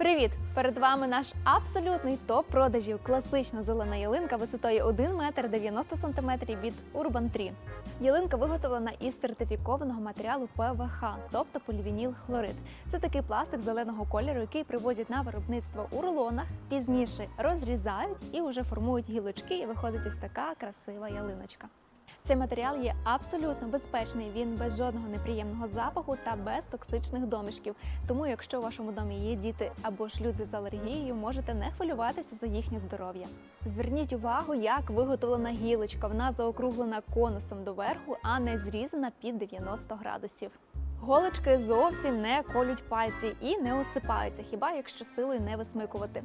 Привіт! Перед вами наш абсолютний топ продажів. Класична зелена ялинка висотою 1 метр 90 сантиметрів від Urban Tree. Ялинка виготовлена із сертифікованого матеріалу ПВХ, тобто полівініл хлорид. Це такий пластик зеленого кольору, який привозять на виробництво у рулонах, пізніше розрізають і вже формують гілочки, і виходить ось така красива ялиночка. Цей матеріал є абсолютно безпечний. Він без жодного неприємного запаху та без токсичних домішків. Тому, якщо у вашому домі є діти або ж люди з алергією, можете не хвилюватися за їхнє здоров'я. Зверніть увагу, як виготовлена гілочка. Вона заокруглена конусом доверху, а не зрізана під 90 градусів. Голочки зовсім не колють пальці і не осипаються, хіба якщо силою не висмикувати.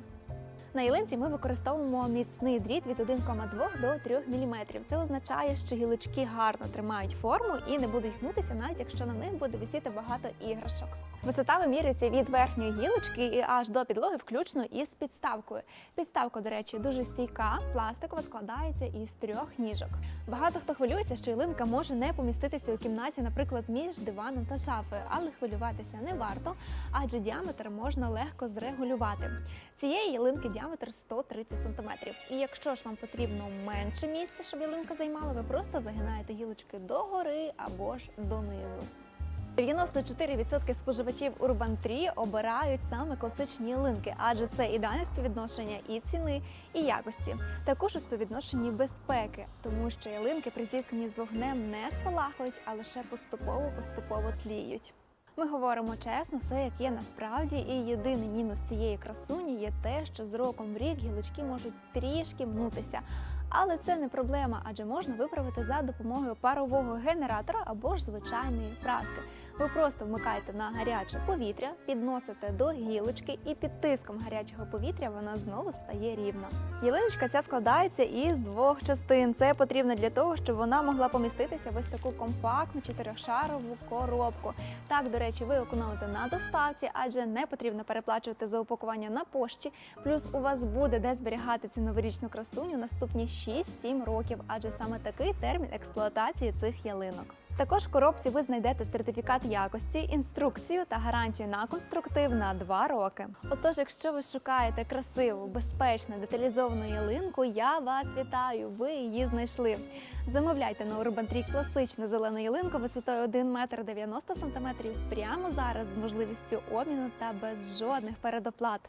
На ялинці ми використовуємо міцний дріт від 1,2 до 3 мм. Це означає, що гілочки гарно тримають форму і не будуть гнутися, навіть якщо на них буде висіти багато іграшок. Висота вимірюється від верхньої гілочки і аж до підлоги, включно із підставкою. Підставка, до речі, дуже стійка, пластикова складається із трьох ніжок. Багато хто хвилюється, що ялинка може не поміститися у кімнаті, наприклад, між диваном та шафою, але хвилюватися не варто, адже діаметр можна легко зрегулювати. Цієї ялинки діаметр 130 см. І якщо ж вам потрібно менше місця, щоб ялинка займала, ви просто загинаєте гілочки догори або ж донизу. 94% споживачів Urban Tree обирають саме класичні ялинки, адже це ідеальне співвідношення і ціни, і якості. Також у співвідношенні безпеки, тому що ялинки при зіткненні з вогнем не спалахують, а лише поступово-поступово тліють. Ми говоримо чесно, все як є насправді, і єдиний мінус цієї красуні є те, що з роком в рік гілочки можуть трішки мнутися. Але це не проблема, адже можна виправити за допомогою парового генератора або ж звичайної праски. Ви просто вмикаєте на гаряче повітря, підносите до гілочки, і під тиском гарячого повітря вона знову стає рівна. Ялиночка ця складається із двох частин. Це потрібно для того, щоб вона могла поміститися в ось таку компактну чотирьохшарову коробку. Так, до речі, ви економите на доставці, адже не потрібно переплачувати за упакування на пошті. Плюс у вас буде де зберігати цю новорічну красуню наступні 6-7 років, адже саме такий термін експлуатації цих ялинок. Також в коробці ви знайдете сертифікат якості, інструкцію та гарантію на конструктив на 2 роки. Отож, якщо ви шукаєте красиву, безпечну, деталізовану ялинку, я вас вітаю! Ви її знайшли. Замовляйте на Tree класичну зелену ялинку висотою 1 метр 90 см прямо зараз з можливістю обміну та без жодних передоплат.